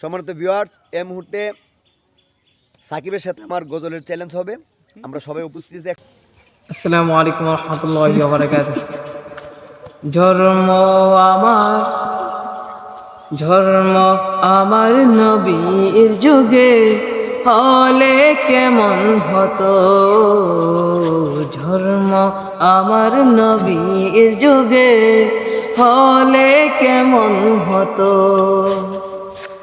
সম্মানিত ভিউয়ার্স এই মুহূর্তে সাকিবের সাথে আমার গজলের চ্যালেঞ্জ হবে। আমরা সবাই উপস্থিত আছি। আসসালামু আলাইকুম রহমতুল্লাহ ধর্ম আমার ধর্ম আমার নবীর যুগে হলে কেমন হতো? ধর্ম আমার নবীর যুগে হলে কেমন হতো?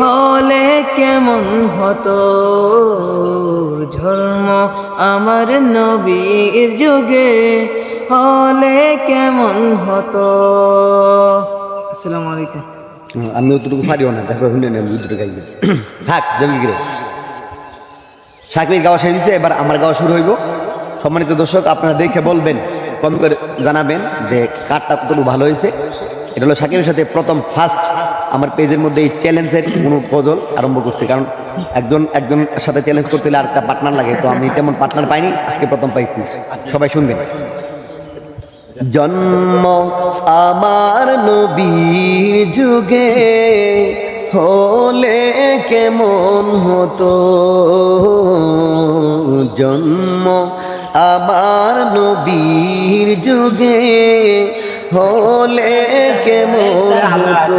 হলে কেমন হতো? ধর্ম আমার নবীর যুগে হলে কেমন হতো? আসসালামু আলাইকুম। আমি অতটুকু পারিও না, তারপর শুনে নেব, দুটো গাইবে। থাক যাবি গিরে। সাকিবের গাওয়া শেষ এবার আমার গাওয়া শুরু হইব। সম্মানিত দর্শক, আপনারা দেখে বলবেন কম করে জানাবেন যে কারটা কতটুকু ভালো হয়েছে এটা হলো সাকিবের সাথে প্রথম ফার্স্ট আমার পেজের মধ্যে এই চ্যালেঞ্জের কোনো বদল আরম্ভ করছে। কারণ একজন একজন সাথে চ্যালেঞ্জ করতে হলে আরেকটা পার্টনার লাগে। তো আমি তেমন পার্টনার পাইনি, আজকে প্রথম পাইছি। সবাই শুনবেন। জন্ম আমার নবীর যুগে হলে কেমন হতো? জন্ম আমার নবীর যুগে হলে কেমন হতো?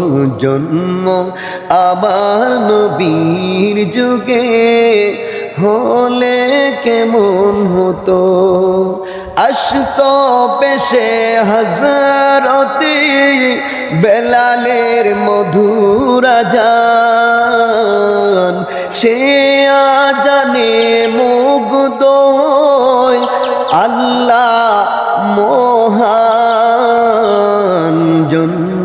জন্ম আমার নবীর যুগে হলে কেমন হতো? আসত পেশে হাজারতে বেলালের মধুরা যান সে